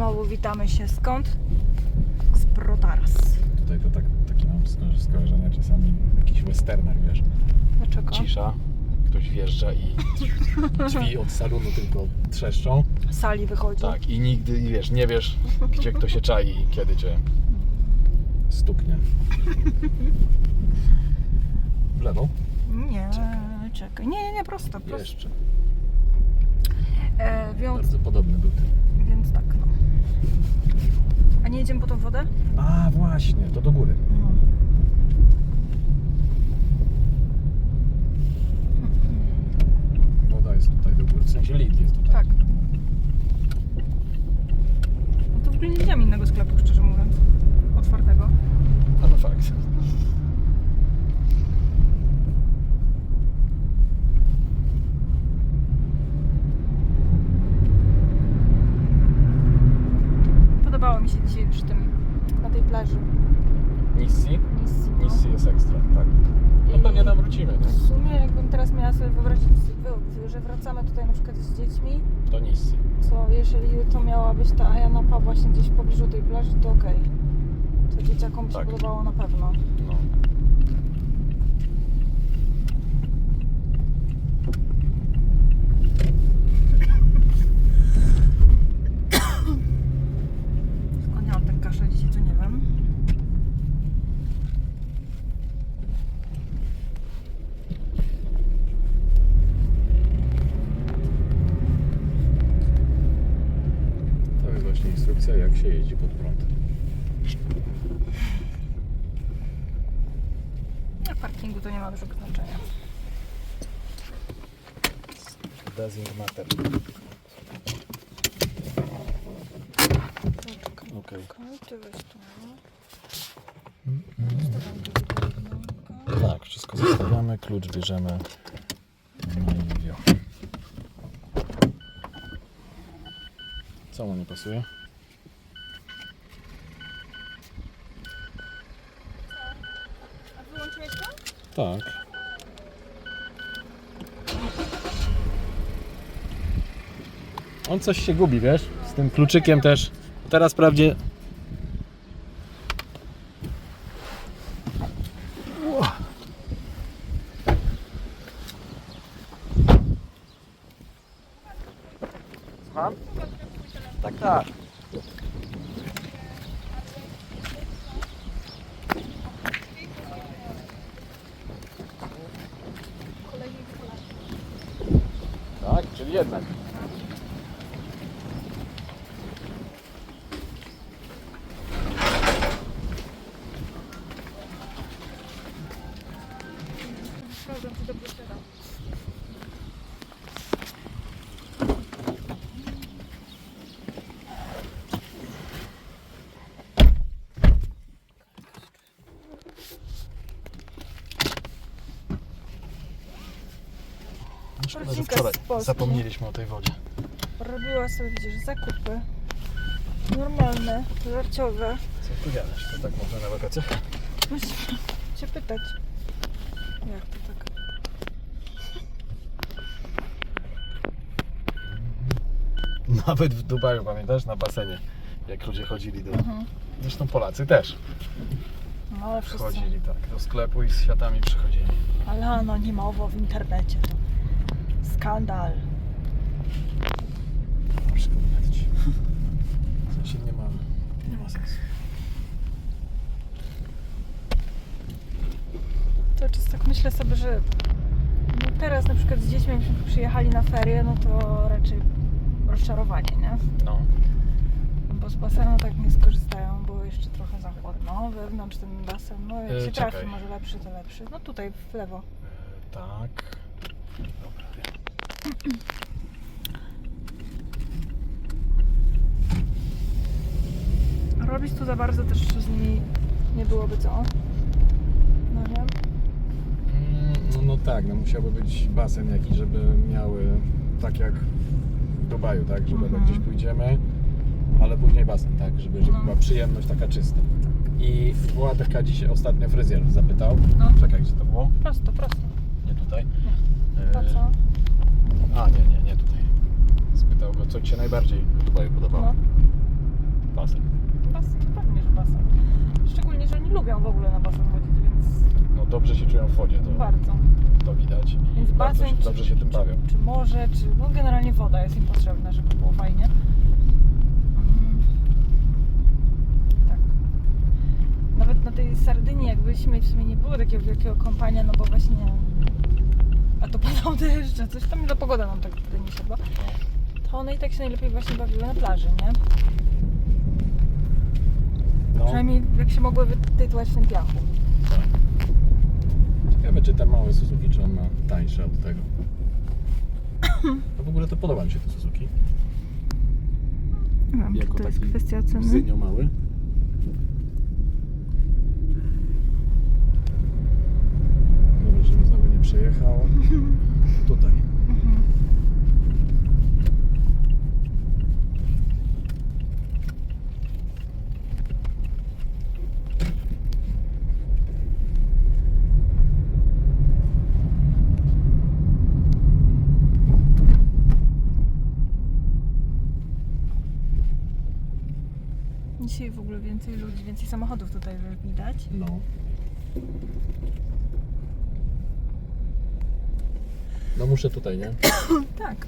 Znowu witamy się skąd? Z Protaras. Tutaj to tak, takie mam sko- skojarzenia czasami w jakichś westernach, wiesz. Dlaczego? Cisza, ktoś wjeżdża i drzwi od salonu tylko trzeszczą. Sali wychodzi. Tak, i nigdy, i wiesz, nie wiesz, gdzie kto się czai i kiedy cię stuknie. W lewo? Nie, Czekaj. czekaj. Nie, nie, nie, prosto, prosto. Jeszcze. E, Bardzo podobny był ten. więc tak, no. A nie jedziemy po tą wodę? A, właśnie, to do góry. No. Woda jest tutaj do góry, w sensie lid jest tutaj. Tak. No to w ogóle nie widziałam innego sklepu, szczerze mówiąc. Otwartego. A no fakt. Podobało mi się dzisiaj przy tym, na tej plaży. Nissi? Nissi. no. Nissi jest ekstra, tak. No I- pewnie tam wrócimy, nie? W sumie jakbym teraz miała sobie wyobrazić, że wracamy tutaj na przykład z dziećmi, To Nissi. co jeżeli to miała być ta Pa właśnie gdzieś w pobliżu tej plaży, to okej. To dzieciakom by się Tak. podobało na pewno. No. Skąd ja mam ten kaszel dzisiaj, to nie wiem. To jest jak się jeździ pod prąd. Na parkingu to nie ma dużego znaczenia. Doesn't matter. Okej. Okej. Okej, ty weź tu. Tak, wszystko zostawiamy, klucz bierzemy. No i wio. Co mu nie pasuje? A wyłączyłeś to? Tak. On coś się gubi, wiesz? Z tym kluczykiem też. Teraz wprawdzie. Słucham? Tak. Tak, czyli jednak. Sprawdzam, czy dobrze czytam. Że wczoraj zapomnieliśmy o tej wodzie. Robiła sobie, widzisz, zakupy. Normalne, żarciowe. Co ty gadasz? To tak można na wakacjach? Muszę cię pytać. Jak to tak? Nawet w Dubaju, pamiętasz? Na basenie. Jak ludzie chodzili do... Mhm. Zresztą Polacy też No ale wszyscy. chodzili tak. Do sklepu i z światami przychodzili. Ale anonimowo w internecie to skandal. Przypominać ci. W sensie nie ma... Nie ma sensu. To często tak myślę sobie, że no teraz na przykład z dziećmi jakbyśmy przyjechali na ferie, no to raczej rozczarowanie, nie? No. Bo z basenu tak nie skorzystają, bo jeszcze trochę za chłodno. Wewnątrz ten basen, no jak E, się czekaj. trafi, może lepszy, to lepszy. No tutaj w lewo. E, tak. Dobra, wiem. Robić tu za bardzo też z nimi nie byłoby co. No nie? Mm, No, no tak, no musiałby być basen jakiś, żeby miały tak jak w Dubaju, tak? Żeby Mhm. gdzieś pójdziemy, ale później basen, tak? Żeby, żeby No. była przyjemność taka czysta. I Władka dzisiaj ostatnio fryzjer zapytał. No. Czekaj, gdzie to było? Prosto, prosto. Nie tutaj. Po E, co? A, nie, nie, nie tutaj. Spytał go, co Ci się najbardziej w Dubaju podobało. No. basen. Basen, pewnie, że basen. Szczególnie, że oni lubią w ogóle na basen chodzić, więc No dobrze się czują w wodzie, to, bardzo. to widać. Więc Bardzo basen, się- dobrze się tym bawią. Czy, czy morze, czy no generalnie woda jest im potrzebna, żeby było fajnie. Mm. Tak. Nawet na tej Sardynii, jak byliśmy, w sumie nie było takiego wielkiego kąpania, no bo właśnie a to padał deszcz, a coś tam za pogoda nam tak wtedy nie siadła. To one i tak się najlepiej właśnie bawiły na plaży, nie? No, Przynajmniej jak się mogły wytytłać w tym piachu. ciekawe czy ten mały Suzuki, czy on ma tańsze od tego. No w ogóle to podoba mi się te Suzuki. Nie wiem, czy to jest taki kwestia ceny. Zynio mały. Dobrze, żeby znowu nie przejechał. Tutaj. Mhm. Dzisiaj w ogóle więcej ludzi, więcej samochodów tutaj widać. No. No muszę tutaj, nie? Tak.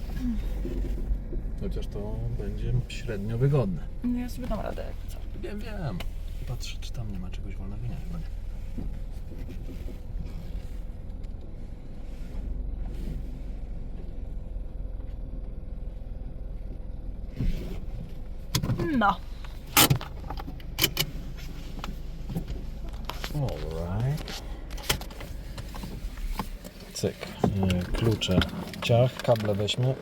Chociaż to będzie średnio wygodne. No Ja sobie dam radę jak co. Wiem, wiem. Patrzę, czy tam nie ma czegoś wolnego. Nie, chyba nie. No. Alright. Cyk. E, Klucze. Ciach, kable weźmy.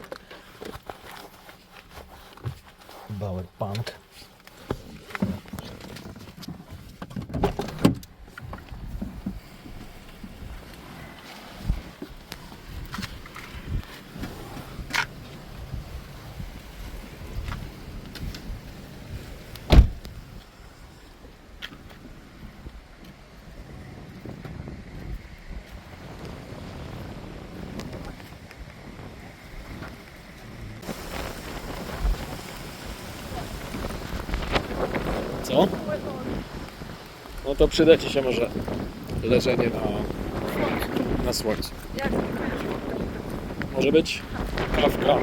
Bauer Punk. Co? No to przyda Ci się może leżenie na, na słońcu. Może być kawka.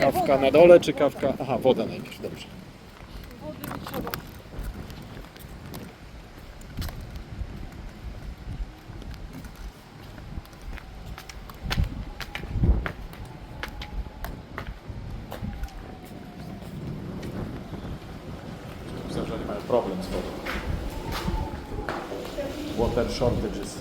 Kawka na dole czy kawka... Aha, woda najpierw, dobrze. şarkıcısı.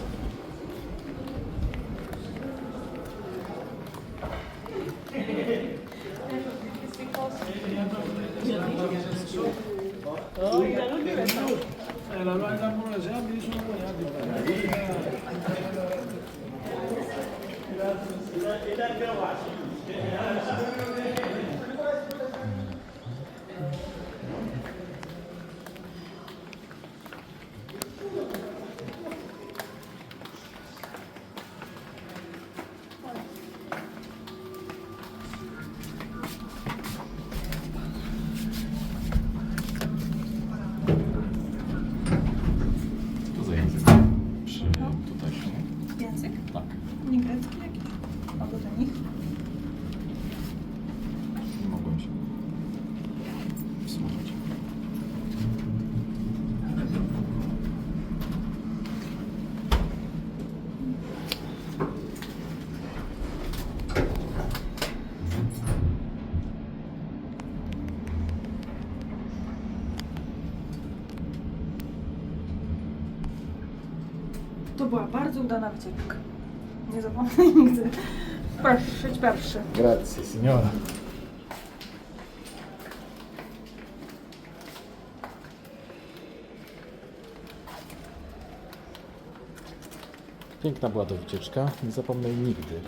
Biraz ileride var. To była bardzo udana wycieczka. Nie zapomnę nigdy. Pierwszy, pierwszy. Grazie, signora. Piękna była to wycieczka, nie zapomnę jej nigdy.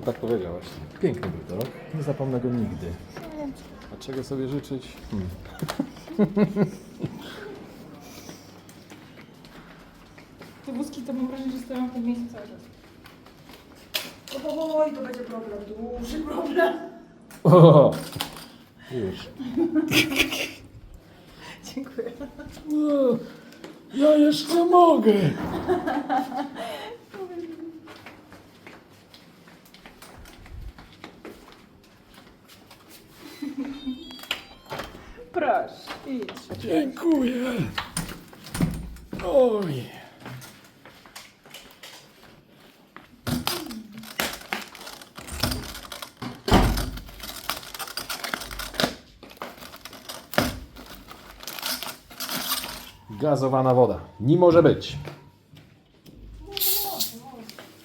To tak powiedział właśnie. Piękny był to rok, nie zapomnę go nigdy. A czego sobie życzyć? Hmm. Te wózki to mam wrażenie, że stoją w tym miejscu cały czas. Oj, to będzie problem, duży problem. O, już. Dziękuję. No, ja jeszcze mogę. Proszę, idź. Dziękuję. Oj. Gazowana woda. Nie może być.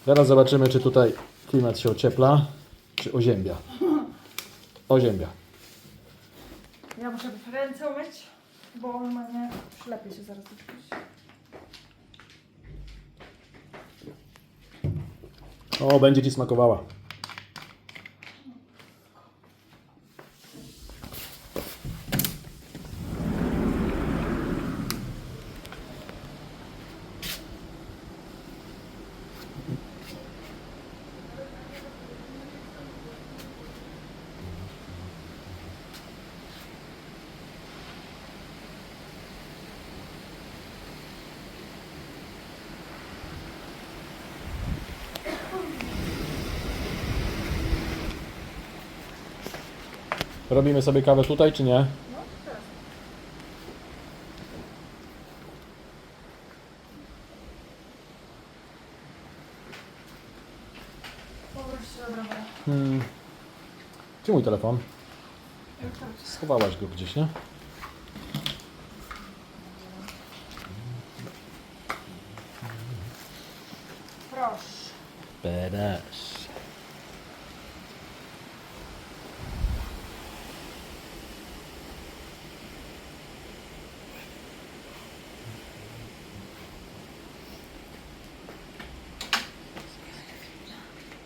Zaraz zobaczymy, czy tutaj klimat się ociepla, czy oziębia. Oziębia. Ja muszę ręce umyć, bo normalnie przylepię się zaraz do czegoś. O, będzie Ci smakowała. Robimy sobie kawę tutaj, czy nie? Hmm. Gdzie mój telefon? Schowałaś go gdzieś, nie? Proszę. Beres.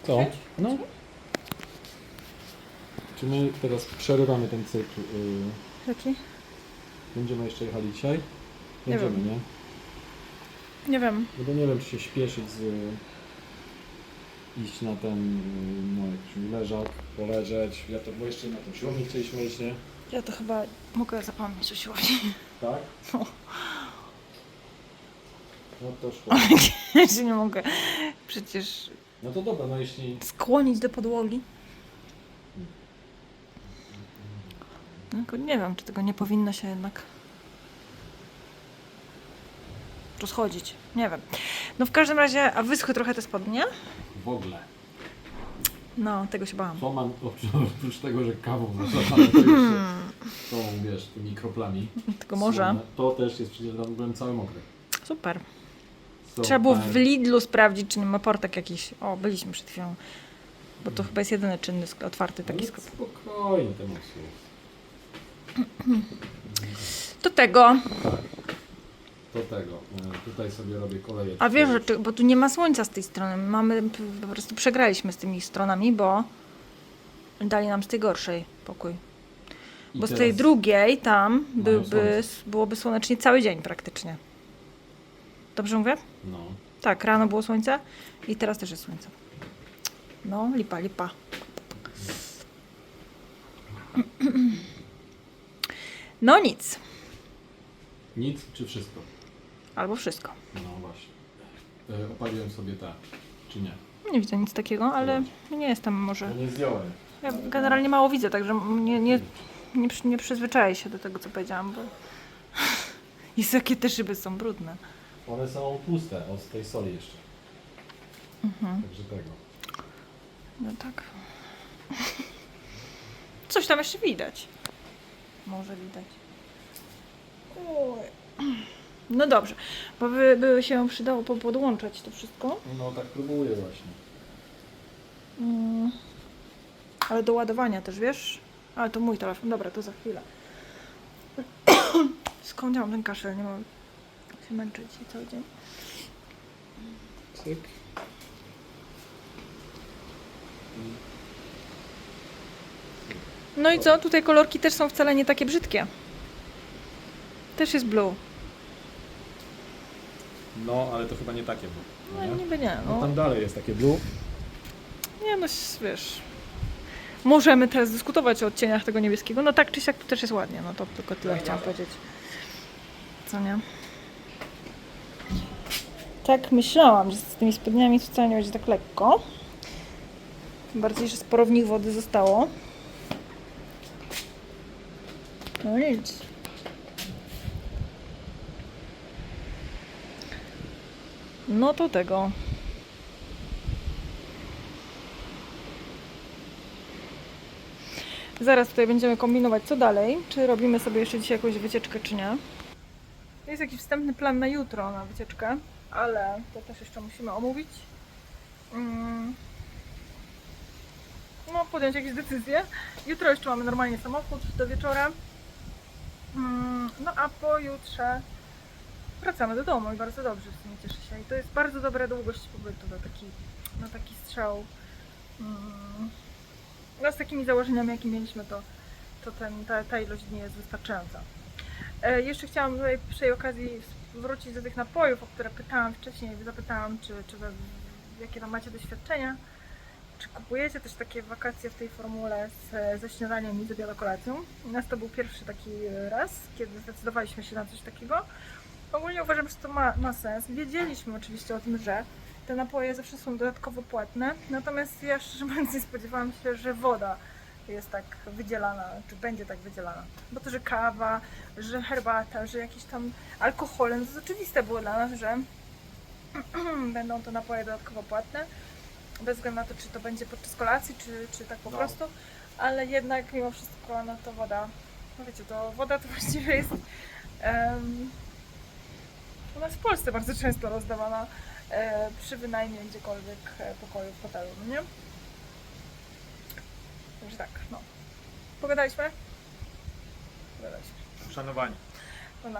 Co? No. Czy my teraz przerywamy ten cykl? y, Jaki? Będziemy jeszcze jechali dzisiaj? Nie Będziemy, wiem. nie? Nie wiem. No bo nie wiem, czy się śpieszyć z... iść na ten, y, no jakiś leżak, poleżeć. Ja to, bo jeszcze na tym siłowni chcieliśmy iść, nie? Ja to chyba mogę zapomnieć o siłowni. Tak? No. No to szło. Ja się nie mogę przecież No to dobra, no jeśli... skłonić do podłogi. No, Tylko nie wiem, czy tego nie powinno się jednak rozchodzić. Nie wiem. No w każdym razie, a wyschły trochę te spodnie? W ogóle. No, tego się bałam. To mam, oprócz tego, że kawą nasadane, to jeszcze tą, wiesz, tymi kroplami. Morza. słone, To też jest przecież, tam byłem cały mokry. Super. Trzeba było w Lidlu sprawdzić, czy nie ma portek jakiś. O, byliśmy przed chwilą. Bo to chyba jest jedyny czynny, otwarty taki sklep. Spokojnie temat słów. Do tego. Do tego. e, Tutaj sobie robię koleję. A wiesz, że bo tu nie ma słońca z tej strony. Mamy, p- po prostu przegraliśmy z tymi stronami, bo dali nam z tej gorszej pokój. I Bo z tej teraz- drugiej tam byłby, słońce. byłoby słonecznie cały dzień praktycznie. Dobrze mówię? No. Tak, rano było słońce i teraz też jest słońce. No, lipa, lipa. No nic, Nic czy wszystko? albo wszystko. No właśnie. E, opaliłem sobie te, czy nie? Nie widzę nic takiego, ale nie jestem może. Nie zdjąłem. Ja generalnie mało widzę, także nie, nie, nie, przy- nie przyzwyczaję się do tego, co powiedziałam, bo. Jezu, jakie te szyby są brudne. One są tłuste, od tej soli jeszcze. Mhm. Także tego. No tak. Coś tam jeszcze widać. Może widać. No dobrze, bo by, by się przydało po- podłączać to wszystko. No tak próbuję właśnie. Mm. Ale do ładowania też, wiesz? Ale to mój telefon. Dobra, to za chwilę. Skąd ja mam ten kaszel? Nie mam się męczyć i cały dzień. Cyk. No i co? Tutaj kolorki też są wcale nie takie brzydkie. Też jest blue. No, ale to chyba nie takie było. No niby nie. No No. tam dalej jest takie blue. Nie no, wiesz. Możemy teraz dyskutować o odcieniach tego niebieskiego. No tak czy siak to też jest ładnie. No to tylko tyle chciałam powiedzieć. Co nie? Tak myślałam, że z tymi spodniami wcale nie będzie tak lekko. Tym bardziej, że sporo w nich wody zostało. No nic. No to tego. Zaraz tutaj będziemy kombinować, co dalej. Czy robimy sobie jeszcze dzisiaj jakąś wycieczkę, czy nie. Jest jakiś wstępny plan na jutro na wycieczkę, ale to też jeszcze musimy omówić. Mm. No, podjąć jakieś decyzje. Jutro jeszcze mamy normalnie samochód do wieczora. Mm, No a pojutrze wracamy do domu i bardzo dobrze w sumie cieszę się. I to jest bardzo dobra długość pobytu na taki, na taki strzał. Mm. No z takimi założeniami, jakie mieliśmy, to, to ten, ta, ta ilość dni jest wystarczająca. E, jeszcze chciałam tutaj przy okazji wrócić do tych napojów, o które pytałam wcześniej. Zapytałam, czy, czy wy, jakie tam macie doświadczenia. Czy kupujecie też takie wakacje w tej formule z, ze śniadaniem i z obiadu kolacją? U nas to był pierwszy taki raz, kiedy zdecydowaliśmy się na coś takiego. Ogólnie uważam, że to ma, ma sens. Wiedzieliśmy oczywiście o tym, że te napoje zawsze są dodatkowo płatne, natomiast ja szczerze mówiąc nie spodziewałam się, że woda jest tak wydzielana, czy będzie tak wydzielana. Bo to, że kawa, że herbata, że jakieś tam alkohole, no to jest oczywiste było dla nas, że będą to napoje dodatkowo płatne, bez względu na to, czy to będzie podczas kolacji, czy, czy tak po No. prostu, ale jednak mimo wszystko, no to woda, no wiecie, to woda to właściwie jest em, u nas w Polsce bardzo często rozdawana e, przy wynajmie gdziekolwiek e, pokoju w hotelu, no nie? Także tak, no. Pogadaliśmy? Pogadaliśmy. Uszanowanie. No.